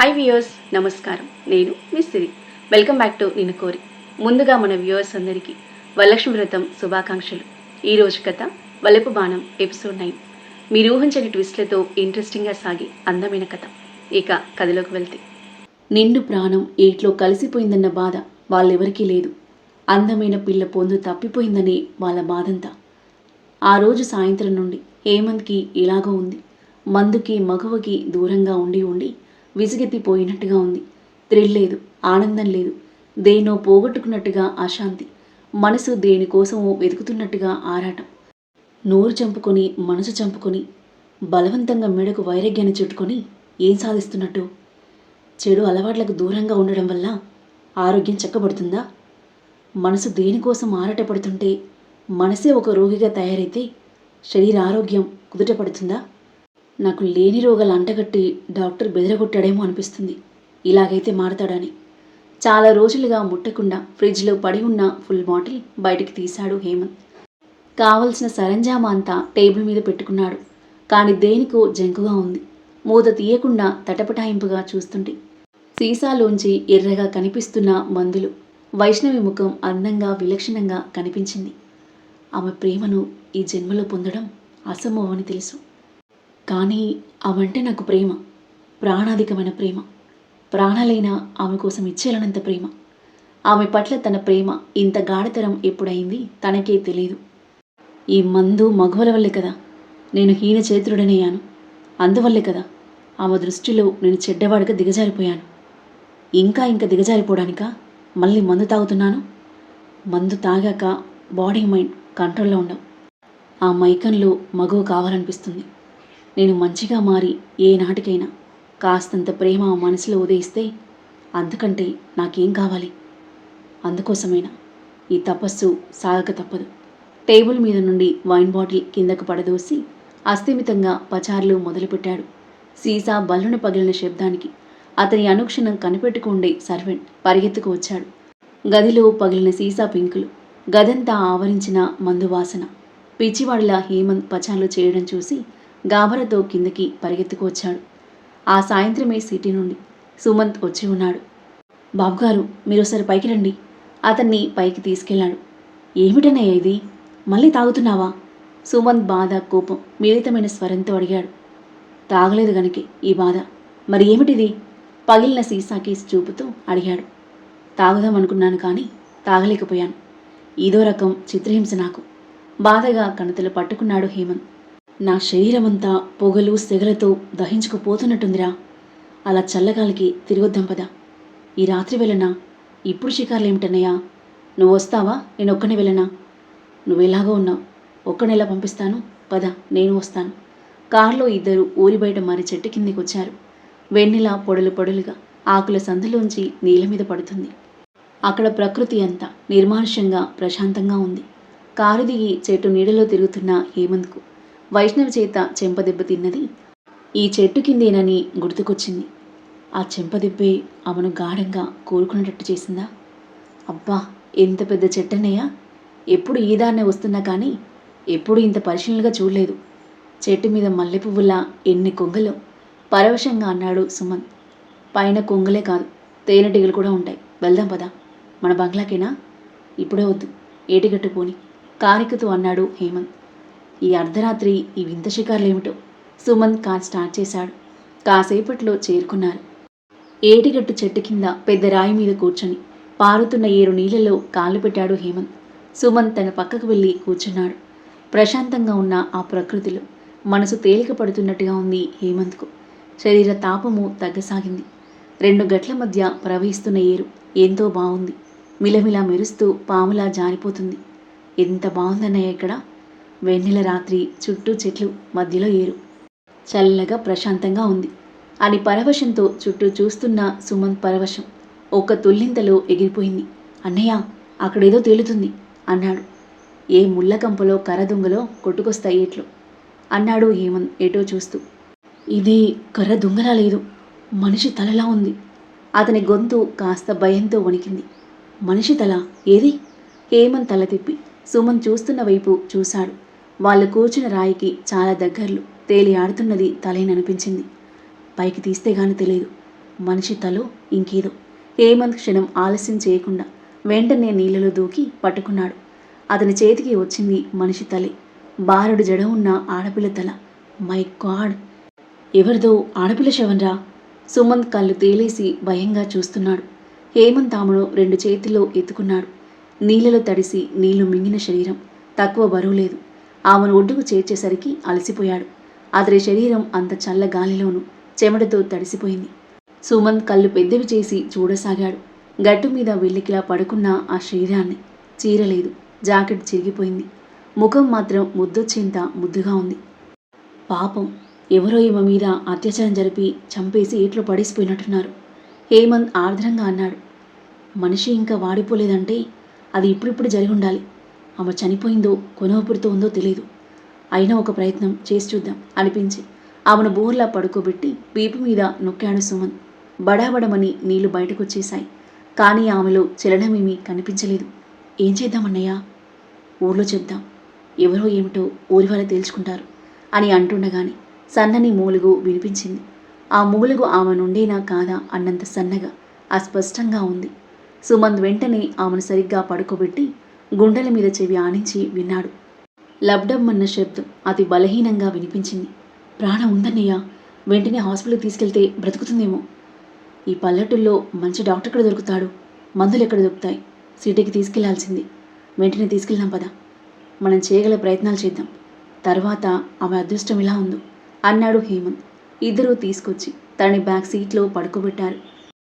Hi viewers నమస్కారం. నేను Mistry welcome back to నిన్న కోరి. ముందుగా మన వ్యూయర్స్ అందరికీ వరలక్ష్మి వ్రతం శుభాకాంక్షలు. ఈరోజు కథ వలపు బాణం ఎపిసోడ్ నైన్ మీరు ఊహించని ట్విస్ట్లతో ఇంట్రెస్టింగ్గా సాగి అందమైన కథ. ఇక కథలోకి వెళ్తే. నిండు ప్రాణం ఏట్లో కలిసిపోయిందన్న బాధ వాళ్ళెవరికీ లేదు. అందమైన పిల్ల పొందు తప్పిపోయిందనే వాళ్ళ బాధంతా. ఆ రోజు సాయంత్రం నుండి హేమంత్కి ఇలాగో ఉంది. మందుకి మగువకి దూరంగా ఉండి ఉండి విసిగెత్తిపోయినట్టుగా ఉంది. థ్రిల్ లేదు ఆనందం లేదు. దేనో పోగొట్టుకున్నట్టుగా అశాంతి. మనసు దేనికోసమో వెతుకుతున్నట్టుగా ఆరాటం. నోరు చంపుకొని మనసు చంపుకొని బలవంతంగా మెడకు వైరాగ్యాన్ని చుట్టుకొని ఏం సాధిస్తున్నట్టు? చెడు అలవాట్లకు దూరంగా ఉండడం వల్ల ఆరోగ్యం చక్కబడుతుందా? మనసు దేనికోసం ఆరాటపడుతుంటే మనసే ఒక రోగిగా తయారైతే శరీర ఆరోగ్యం కుదుటపడుతుందా నాకు లేని రోగాలు అంటగట్టి డాక్టర్ బెదరగొట్టాడేమో అనిపిస్తుంది. ఇలాగైతే మారతాడని. చాలా రోజులుగా ముట్టకుండా ఫ్రిడ్జ్లో పడి ఉన్న ఫుల్ బాటిల్ బయటికి తీశాడు హేమంత్. కావలసిన సరంజామా అంతా టేబుల్ మీద పెట్టుకున్నాడు. కానీ దేనికో జంకుగా ఉంది. మూత తీయకుండా తటపటాయింపుగా చూస్తుంటే సీసాలోంచి ఎర్రగా కనిపిస్తున్న మందులు. వైష్ణవి ముఖం అందంగా విలక్షణంగా కనిపించింది. ఆమె ప్రేమను ఈ జన్మలో పొందడం అసంభవమని తెలుసు. కానీ ఆమంటే నాకు ప్రేమ. ప్రాణాధికమైన ప్రేమ. ప్రాణాలైనా ఆమె కోసం ఇచ్చేలనంత ప్రేమ. ఆమె పట్ల తన ప్రేమ ఇంత గాఢతరం ఎప్పుడైంది తనకే తెలియదు ఈ మందు మగవల వల్లే కదా. నేను హీన చేతుడనయ్యాను అందువల్లే కదా ఆమె దృష్టిలో నేను చెడ్డవాడిగా దిగజారిపోయాను. ఇంకా ఇంకా దిగజారిపోవడానికా? మళ్ళీ మందు తాగుతున్నాను? మందు తాగాక బాడీ మైండ్ కంట్రోల్లో ఉండవు ఆ మైకంలో మగువ కావాలనిపిస్తుంది. నేను మంచిగా మారి ఏ నాటికైనా కాస్తంత ప్రేమ మనసులో ఉదయిస్తే అంతకంటే నాకేం కావాలి? అందుకోసమైనా? ఈ తపస్సు సాగక తప్పదు. టేబుల్ మీద నుండి వైన్ బాటిల్ కిందకు పడదోసి అస్థిమితంగా పచారులు మొదలుపెట్టాడు. సీసా బల్లున పగిలిన శబ్దానికి అతని అనుక్షణం కనిపెట్టుకుండే సర్వెంట్ పరిగెత్తుకు వచ్చాడు. గదిలో పగిలిన సీసా పింకులు గదంతా ఆవరించిన మందు వాసన పిచ్చివాడిలా హేమంత్ పచార్లు చేయడం చూసి గాబరతో కిందకి పరిగెత్తుకు వచ్చాడు. ఆ సాయంత్రమే సిటీ నుండి సుమంత్ వచ్చి ఉన్నాడు. బాబుగారు మీరోసారి పైకి రండి. అతన్ని పైకి తీసుకెళ్ళాడు. ఏమిటనయ్య ఇది? మళ్ళీ తాగుతున్నావా? సుమంత్ బాధ కోపం మిళితమైన స్వరంతో అడిగాడు. తాగలేదు గనుకే ఈ బాధ. మరి ఏమిటిది? పగిలిన సీసాకి చూపుతూ అడిగాడు. తాగుదాం అనుకున్నాను కానీ తాగలేకపోయాను. ఇదో రకం చిత్రహింస నాకు. బాధగా కణతలు పట్టుకున్నాడు హేమంత్. నా శరీరమంతా పొగలు సెగలతో దహించుకుపోతున్నట్టుందిరా. అలా చల్లగాలికి తిరిగొద్దాం పదా. ఈ రాత్రి వెళ్ళనా ఇప్పుడు షికార్లేమిటన్నయ్యా? నువ్వు వస్తావా? నేను ఒక్కనే వెళ్ళనా? నువ్వు ఎలాగో ఉన్నావు ఒక్కనెలా పంపిస్తాను? పద నేను వస్తాను. కారులో ఇద్దరు ఊరి బయట మారి చెట్టు కిందికి వచ్చారు వెన్నెల పొడలు పొడలుగా ఆకుల సందులోంచి నీళ్ళ మీద పడుతుంది. అక్కడ ప్రకృతి అంతా నిర్మానుష్యంగా ప్రశాంతంగా ఉంది. కారు దిగి చెట్టు నీడలో తిరుగుతున్న హేమంత్కు వైష్ణవి చేత చెంపదెబ్బ తిన్నది. ఈ చెట్టు కిందేనని గుర్తుకొచ్చింది. ఆ చెంపదెబ్బే ఆమెను గాఢంగా కోరుకునేటట్టు చేసిందా? అబ్బా ఎంత పెద్ద చెట్టన్నయ్యా! ఎప్పుడు ఈ దారినే వస్తున్నా కానీ ఎప్పుడు ఇంత పరిశీలనగా చూడలేదు. చెట్టు మీద మల్లె పువ్వులా ఎన్ని కొంగలు! పరవశంగా అన్నాడు సుమంత్. పైన కొంగలే కాదు తేనెటీగలు కూడా ఉంటాయి. వెళ్దాం పదా. మన బంగ్లాకేనా? ఇప్పుడే వద్దు. ఏటిగట్టు పోని. కారికతో అన్నాడు హేమంత్. ఈ అర్ధరాత్రి ఈ వింత శిఖర్లేమిటో? సుమంత్ కార్ స్టార్ట్ చేశాడు. కాసేపట్లో చేరుకున్నారు. ఏటిగట్టు చెట్టు కింద పెద్ద రాయి మీద కూర్చొని పారుతున్న ఏరు నీళ్ళలో కాళ్ళు పెట్టాడు హేమంత్. సుమంత్ తన పక్కకు వెళ్ళి కూర్చున్నాడు. ప్రశాంతంగా ఉన్న ఆ ప్రకృతిలో మనసు తేలిక పడుతున్నట్టుగా ఉంది హేమంత్కు. శరీర తాపము తగ్గసాగింది. రెండు గట్ల మధ్య ప్రవహిస్తున్న ఏరు ఎంతో బాగుంది మిలమిలా మెరుస్తూ పాములా జారిపోతుంది. ఎంత బాగుందన్నయ్య ఇక్కడ? వెన్నెల రాత్రి చుట్టూ చెట్లు మధ్యలో ఏరు. చల్లగా ప్రశాంతంగా ఉంది. అని పరవశంతో చుట్టూ చూస్తున్న సుమంత్ పరవశం. ఒక్క తుల్లింతలో ఎగిరిపోయింది. అన్నయ్య అక్కడేదో తేలుతుంది అన్నాడు. ఏ ముళ్ళకంపలో కర్రదుంగలో కొట్టుకొస్తాయి ఎట్లు అన్నాడు హేమంత్ ఏటో చూస్తూ. ఇది కర్ర దుంగలా లేదు. మనిషి తలలా ఉంది. అతని గొంతు కాస్త భయంతో వణికింది. మనిషి తల? ఏది? హేమంత్ తల తిప్పి. సుమన్ చూస్తున్న వైపు చూశాడు. వాళ్ళు కూర్చున్న రాయికి చాలా దగ్గర్లు తేలి ఆడుతున్నది తలేననిపించింది. పైకి తీస్తే గాని తెలియదు మనిషి తలో ఇంకేదో. హేమంత్ క్షణం ఆలస్యం చేయకుండా వెంటనే నీళ్ళలో దూకి పట్టుకున్నాడు. అతని చేతికి వచ్చింది మనిషి తలే. బారుడు జడ ఉన్న ఆడపిల్ల తల. My god! ఎవరిదో ఆడపిల్ల శవన్రా సుమంత్ కళ్ళు తేలేసి భయంగా చూస్తున్నాడు. హేమంత్ ఆమెను రెండు చేతుల్లో ఎత్తుకున్నాడు. నీళ్ళలో తడిసి నీళ్ళు మింగిన శరీరం. తక్కువ బరువు లేదు. ఆమెను ఒడ్డుకు చేర్చేసరికి అలసిపోయాడు. అతడి శరీరం అంత చల్ల గాలిలోనూ చెమటతో తడిసిపోయింది. సుమంత్ కళ్ళు పెద్దవి చేసి చూడసాగాడు. గట్టు మీద వెల్లికిలా పడుకున్న ఆ శరీరాన్ని చీరలేదు. జాకెట్ చిరిగిపోయింది. ముఖం మాత్రం ముద్దొచ్చేంత ముద్దుగా ఉంది. పాపం ఎవరో ఈమె మీద అత్యాచారం జరిపి చంపేసి ఏట్లో పడేసిపోయినట్టున్నారు. హేమంత్ ఆర్ద్రంగా అన్నాడు. మనిషి ఇంకా వాడిపోలేదంటే అది ఇప్పుడిప్పుడు జరిగి ఉండాలి. ఆమె చనిపోయిందో కొనవపురితో ఉందో తెలియదు అయినా ఒక ప్రయత్నం చేసి చూద్దాం అనిపించి ఆమెను బోర్లా పడుకోబెట్టి వీపు మీద నొక్కాడు సుమన్. బడాబడమని నీళ్ళు బయటకొచ్చేశాయి. కానీ ఆమెలో చలనమేమీ కనిపించలేదు. ఏం చేద్దామన్నయ్యా ఊర్లో చెప్దాం. ఎవరో ఏమిటో ఊరి వాళ్ళు తేల్చుకుంటారు అని అంటుండగానే సన్నని మూలుగు వినిపించింది. ఆ మూలుగు ఆమె నుండేనా కాదా అన్నంత సన్నగా అస్పష్టంగా ఉంది. సుమంత్ వెంటనే ఆమెను సరిగ్గా పడుకోబెట్టి గుండెల మీద చెవి ఆనించి విన్నాడు. లబ్డమ్మన్న శబ్దం అతి బలహీనంగా వినిపించింది. ప్రాణం ఉందన్నయ్య వెంటనే హాస్పిటల్కి తీసుకెళ్తే బ్రతుకుతుందేమో. ఈ పల్లెటూల్లో మంచి డాక్టర్ ఎక్కడ దొరుకుతాడు? మందులు ఎక్కడ దొరుకుతాయి? సిటీకి తీసుకెళ్ళాల్సింది. వెంటనే తీసుకెళ్దాం పదా. మనం చేయగల ప్రయత్నాలు చేద్దాం. తర్వాత ఆమె అదృష్టం ఇలా ఉందో అన్నాడు హేమంత్. ఇద్దరూ తీసుకొచ్చి తనని బ్యాక్ సీట్లో పడుకోబెట్టారు.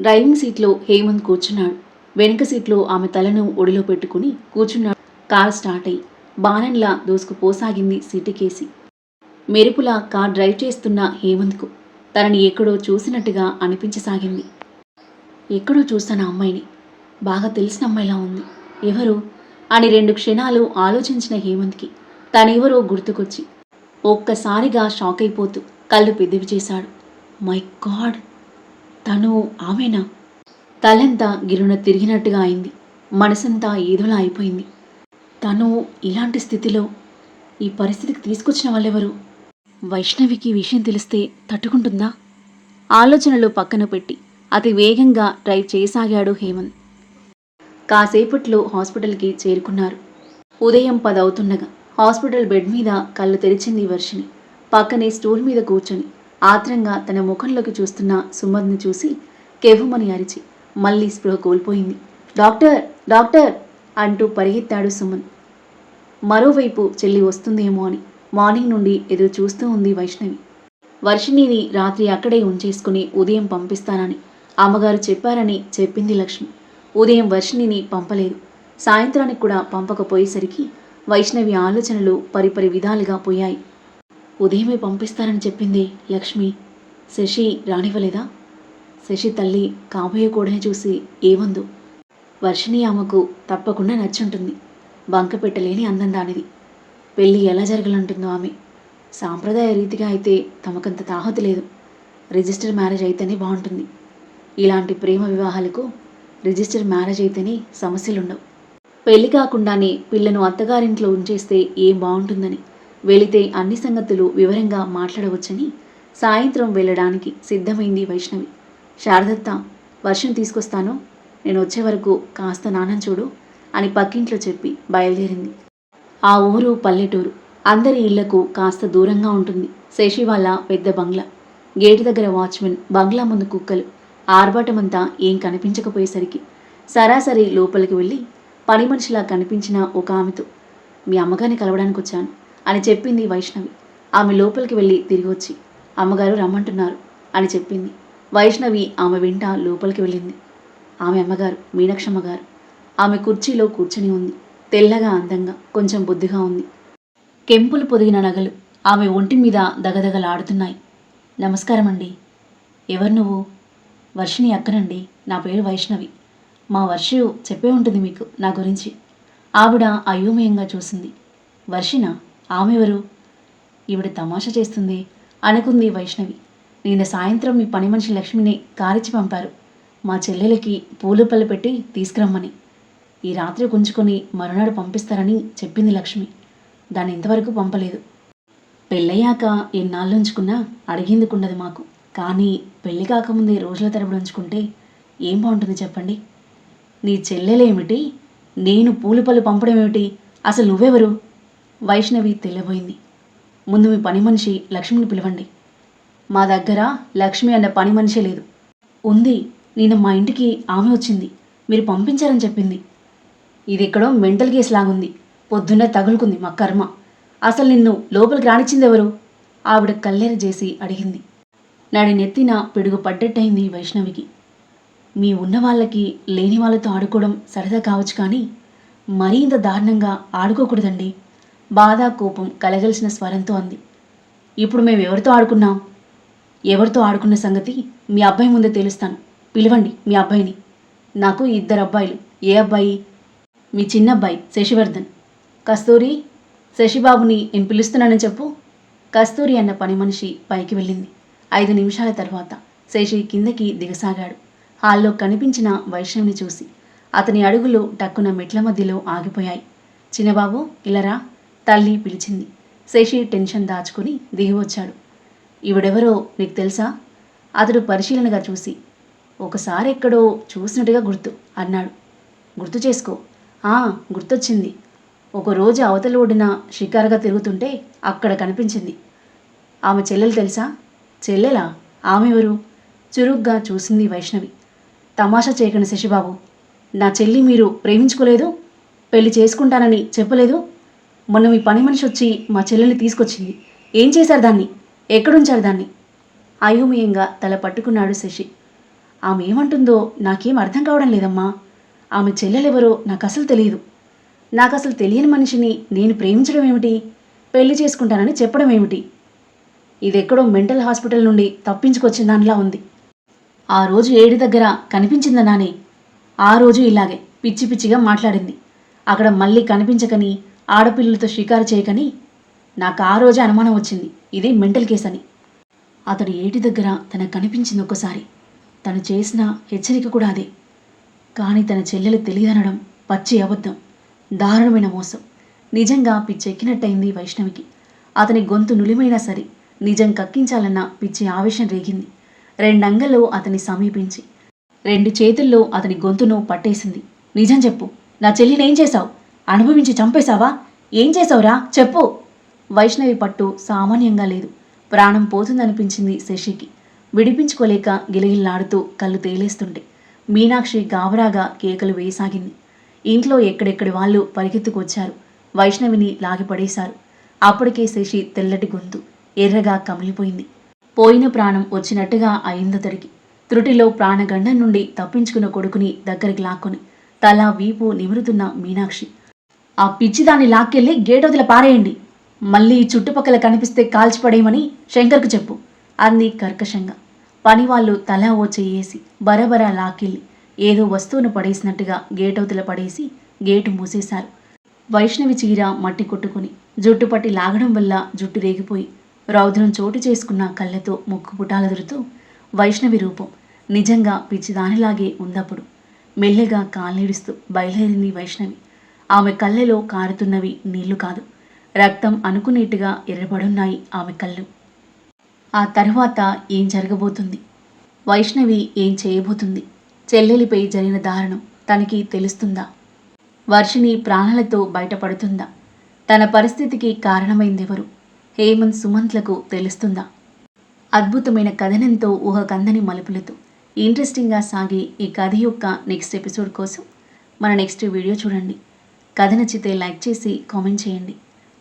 డ్రైవింగ్ సీట్లో హేమంత్ కూర్చున్నాడు. వెనుక సీట్లో ఆమె తలను ఒడిలో పెట్టుకుని కూర్చున్నాడు. కార్ స్టార్ట్ అయ్యి బాణంలా దూసుకుపోసాగింది సిటీకేసి మెరుపులా కార్ డ్రైవ్ చేస్తున్న హేమంత్కు తనని ఎక్కడో చూసినట్టుగా అనిపించసాగింది. ఎక్కడో చూస్తాను అమ్మాయిని. బాగా తెలిసిన అమ్మాయిలా ఉంది. ఎవరు? అని రెండు క్షణాలు ఆలోచించిన హేమంత్కి తనెవరో గుర్తుకొచ్చి ఒక్కసారిగా షాక్ అయిపోతూ కళ్ళు పెద్దవి చేశాడు. My god! తను ఆమెనా? తలంతా గిరున తిరిగినట్టుగా అయింది. మనసంతా ఏదోలా అయిపోయింది. తను ఇలాంటి స్థితిలో ఈ పరిస్థితికి తీసుకొచ్చిన వాళ్ళెవరు? వైష్ణవికి విషయం తెలిస్తే తట్టుకుంటుందా? ఆలోచనలు పక్కన పెట్టి అతి వేగంగా డ్రైవ్ చేయసాగాడు హేమంత్. కాసేపట్లో హాస్పిటల్కి చేరుకున్నారు. ఉదయం పదవుతుండగా హాస్పిటల్ బెడ్ మీద కళ్ళు తెరిచింది వర్షిని పక్కనే స్టూల్ మీద కూర్చొని ఆత్రంగా తన ముఖంలోకి చూస్తున్న సుమద్ని చూసి కెవ్వుమని అరిచి మళ్ళీ స్పృహ కోల్పోయింది. డాక్టర్ డాక్టర్ అంటూ పరిగెత్తాడు సుమన్. మరోవైపు చెల్లి వస్తుందేమో అని మార్నింగ్ నుండి ఎదురు చూస్తూ ఉంది వైష్ణవి. వర్షిణిని రాత్రి అక్కడే ఉంచేసుకుని ఉదయం పంపిస్తానని అమ్మగారు చెప్పారని చెప్పింది లక్ష్మి. ఉదయం వర్షిణిని పంపలేదు. సాయంత్రానికి కూడా పంపకపోయేసరికి వైష్ణవి ఆలోచనలు పరిపరి విధాలుగా పోయాయి. ఉదయమే పంపిస్తానని చెప్పింది లక్ష్మి. శశి రానివ్వలేదా? శశి తల్లి కాబోయే కోడని చూసి ఏమందు వర్షిణి ఆమెకు తప్పకుండా నచ్చుంటుంది. బంక పెట్టలేని అందం దానిది. పెళ్ళి ఎలా జరగాలంటుందో ఆమె. సాంప్రదాయ రీతిగా అయితే తమకంత తాహత లేదు. రిజిస్టర్ మ్యారేజ్ అయితేనే బాగుంటుంది. ఇలాంటి ప్రేమ వివాహాలకు రిజిస్టర్ మ్యారేజ్ అయితేనే సమస్యలుండవు. పెళ్ళి కాకుండానే పిల్లను అత్తగారింట్లో ఉంచేస్తే ఏం బాగుంటుందని వెళితే అన్ని సంగతులు వివరంగా మాట్లాడవచ్చని సాయంత్రం వెళ్ళడానికి సిద్ధమైంది వైష్ణవి. శారదత్త వర్షం తీసుకొస్తాను. నేను వచ్చే వరకు కాస్త నానం చూడు అని పక్కింట్లో చెప్పి బయలుదేరింది. ఆ ఊరు పల్లెటూరు. అందరి ఇళ్ళకు కాస్త దూరంగా ఉంటుంది. శశి వాళ్ళ పెద్ద బంగ్లా. గేటు దగ్గర వాచ్మెన్ బంగ్లా ముందు కుక్కలు. ఆర్భాటమంతా ఏం కనిపించకపోయేసరికి సరాసరి లోపలికి వెళ్ళి పని మనిషిలా కనిపించిన ఒక ఆమెతో మీ అమ్మగారిని కలవడానికి వచ్చాను అని చెప్పింది వైష్ణవి. ఆమె లోపలికి వెళ్ళి తిరిగి వచ్చి అమ్మగారు రమ్మంటున్నారు అని చెప్పింది. వైష్ణవి ఆమె వెంట లోపలికి వెళ్ళింది. ఆమె అమ్మగారు మీనాక్షమ్మ గారు ఆమె కుర్చీలో కూర్చుని ఉంది. తెల్లగా అందంగా కొంచెం బొద్దుగా ఉంది. కెంపులు పొదిగిన నగలు ఆమె ఒంటి మీద దగదగలాడుతున్నాయి. నమస్కారం అండి ఎవరు నువ్వు? వర్షిని అక్కనండి. నా పేరు వైష్ణవి. మా వర్షు చెప్పే ఉంటుంది మీకు నా గురించి. ఆవిడ అయోమయంగా చూసింది. వర్షిన ఆమెవరు ఈవిడ తమాషా చేస్తుంది అనుకుంది వైష్ణవి. నిన్న సాయంత్రం మీ పని మనిషి లక్ష్మిని కారిచి పంపారు. మా చెల్లెలకి పూలు పళ్ళు పెట్టి తీసుకురమ్మని. ఈ రాత్రి గుంజుకొని మరునాడు పంపిస్తారని చెప్పింది లక్ష్మి. దాన్ని ఇంతవరకు పంపలేదు. పెళ్ళయ్యాక ఎన్నాళ్ళుంచుకున్నా అడిగేందుకుండదు మాకు. కానీ పెళ్ళి కాకముందే రోజుల తరబడి ఉంచుకుంటే ఏం బాగుంటుంది చెప్పండి? నీ చెల్లెలేమిటి? నేను పూలపల్లి పంపడం ఏమిటి అసలు నువ్వెవరు? వైష్ణవి తెల్లబోయింది. ముందు మీ పని మనిషి లక్ష్మిని పిలవండి. మా దగ్గర లక్ష్మి అన్న పని మనిషే లేదు. ఉంది నేను మా ఇంటికి ఆమె వచ్చింది. మీరు పంపించారని చెప్పింది. ఇది ఎక్కడో మెంటల్ కేసు లాగుంది. పొద్దున్నే తగులుకుంది మా కర్మ. అసలు నిన్ను లోపలికి రానిచ్చింది ఎవరు? ఆవిడ కల్లెర చేసి అడిగింది. నాడి నెత్తిన పిడుగు పడ్డట్టయింది వైష్ణవికి. మీ ఉన్న వాళ్ళకి లేని వాళ్ళతో ఆడుకోవడం సరదా కావచ్చు కానీ మరీ ఇంత దారుణంగా ఆడుకోకూడదండి. బాధ కోపం కలగలిసిన స్వరంతో అంది. ఇప్పుడు మేము ఎవరితో ఆడుకున్నాం? ఎవరితో ఆడుకున్న సంగతి మీ అబ్బాయి ముందే తెలుస్తాను. పిలవండి మీ అబ్బాయిని. నాకు ఇద్దరు అబ్బాయిలు. ఏ అబ్బాయి? మీ చిన్న అబ్బాయి శశివర్ధన్. కస్తూరి శశిబాబుని నేను పిలుస్తున్నానని చెప్పు. కస్తూరి అన్న పని మనిషి పైకి వెళ్ళింది. ఐదు నిమిషాల తర్వాత శశి కిందకి దిగసాగాడు. హాల్లో కనిపించిన వైష్ణవిని చూసి. అతని అడుగులు టక్కున మెట్ల మధ్యలో ఆగిపోయాయి. చిన్నబాబు ఇలరా తల్లి పిలిచింది. శశి టెన్షన్ దాచుకుని దిగి వచ్చాడు. ఈవిడెవరో నీకు తెలుసా? అతడు పరిశీలనగా చూసి ఒకసారి ఎక్కడో చూసినట్టుగా గుర్తు అన్నాడు. గుర్తు చేసుకో. ఆ గుర్తొచ్చింది. ఒకరోజు అవతల ఒడిన షికారుగా తిరుగుతుంటే అక్కడ కనిపించింది. ఆమె చెల్లెలు తెలుసా? చెల్లెలా? ఆమె ఎవరు? చురుగ్గా చూసింది వైష్ణవి. తమాషా చేయకండి శశిబాబు. నా చెల్లి మీరు ప్రేమించుకోలేదు? పెళ్ళి చేసుకుంటానని చెప్పలేదు? మొన్న మీ పని మనిషి వచ్చి మా చెల్లెల్ని తీసుకొచ్చింది. ఏం చేశారు దాన్ని? ఎక్కడుంచారు దాన్ని? అయోమయంగా తల పట్టుకున్నాడు శశి. ఆమె ఏమంటుందో నాకేం అర్థం కావడం లేదమ్మా. ఆమె చెల్లెలెవరో నాకు అసలు తెలియదు. నాకు అసలు తెలియని మనిషిని నేను ప్రేమించడం ఏమిటి? పెళ్ళి చేసుకుంటానని చెప్పడం ఏమిటి? ఇదెక్కడో మెంటల్ హాస్పిటల్ నుండి తప్పించుకొచ్చిన దానిలా ఉంది. ఆ రోజు ఏడి దగ్గర కనిపించిందా నానే. ఆ రోజు ఇలాగే పిచ్చి పిచ్చిగా మాట్లాడింది. అక్కడ మళ్ళీ కనిపించకని ఆడపిల్లలతో షికారు చేయకని నాకు ఆ రోజే అనుమానం వచ్చింది. ఇదే మెంటల్ కేస్ అని అతడు ఏటి దగ్గర తనకు కనిపించింది ఒక్కసారి. తను చేసిన హెచ్చరిక కూడా అదే. కానీ తన చెల్లెలు తెలియదనడం పచ్చి అబద్ధం. దారుణమైన మోసం. నిజంగా పిచ్చెక్కినట్టయింది వైష్ణవికి. అతని గొంతు నులిమైనా సరే నిజం కక్కించాలన్న పిచ్చి ఆవేశం రేగింది. రెండంగల్లో అతని సమీపించి రెండు చేతుల్లో అతని గొంతును పట్టేసింది. నిజం చెప్పు. నా చెల్లిని ఏం చేశావు? అనుభవించి చంపేశావా? ఏం చేసావురా చెప్పు. వైష్ణవి పట్టు సామాన్యంగా లేదు. ప్రాణం పోతుందనిపించింది శశికి. విడిపించుకోలేక గిలగిల్లాడుతూ కళ్ళు తేలేస్తుంటే మీనాక్షి గాబరాగా కేకలు వేయసాగింది. ఇంట్లో ఎక్కడెక్కడి వాళ్ళు పరిగెత్తుకొచ్చారు. వైష్ణవిని లాగిపడేశారు. అప్పటికే శశి తెల్లటి గొంతు ఎర్రగా కమిలిపోయింది. పోయిన ప్రాణం వచ్చినట్టుగా అయిందతడికి త్రుటిలో ప్రాణగండం నుండి తప్పించుకున్న కొడుకుని దగ్గరికి లాక్కొని తల వీపు నిమురుతున్న మీనాక్షి. ఆ పిచ్చిదాన్ని లాక్కెళ్ళి గేట్ వదిల పారేయండి. మళ్ళీ చుట్టుపక్కల కనిపిస్తే కాల్చిపడేయమని శంకర్కు చెప్పు అంది కర్కశంగా. పనివాళ్ళు తల ఓ చెయ్యేసి బరబరా లాకెళ్ళి ఏదో వస్తువును పడేసినట్టుగా గేటవతల పడేసి గేటు మూసేశారు. వైష్ణవి చీర మట్టి కొట్టుకుని జుట్టు పట్టి లాగడం వల్ల జుట్టు రేగిపోయి రౌద్రం చోటు చేసుకున్న కళ్ళతో ముక్కు పుటాలదురుతూ వైష్ణవి రూపం నిజంగా పిచ్చిదానిలాగే ఉందప్పుడు మెల్లగా కాళ్ళీడుస్తూ బయలుదేరింది వైష్ణవి. ఆమె కళ్ళెలో కారుతున్నవి నీళ్ళు కాదు. రక్తం అనుకునేట్టుగా ఎర్రబడున్నాయి ఆమె కళ్ళు. ఆ తర్వాత ఏం జరగబోతుంది? వైష్ణవి ఏం చేయబోతుంది? చెల్లెలిపై జరిగిన దారుణం తనకి తెలుస్తుందా? వర్షిణి ప్రాణాలతో బయటపడుతుందా? తన పరిస్థితికి కారణమైందెవరు? హేమంత్ సుమంత్లకు తెలుస్తుందా? అద్భుతమైన కథనంతో ఊహకందని మలుపులతో ఇంట్రెస్టింగ్గా సాగే ఈ కథ యొక్క నెక్స్ట్ ఎపిసోడ్ కోసం మన నెక్స్ట్ వీడియో చూడండి. కథ నచ్చితే లైక్ చేసి కామెంట్ చేయండి.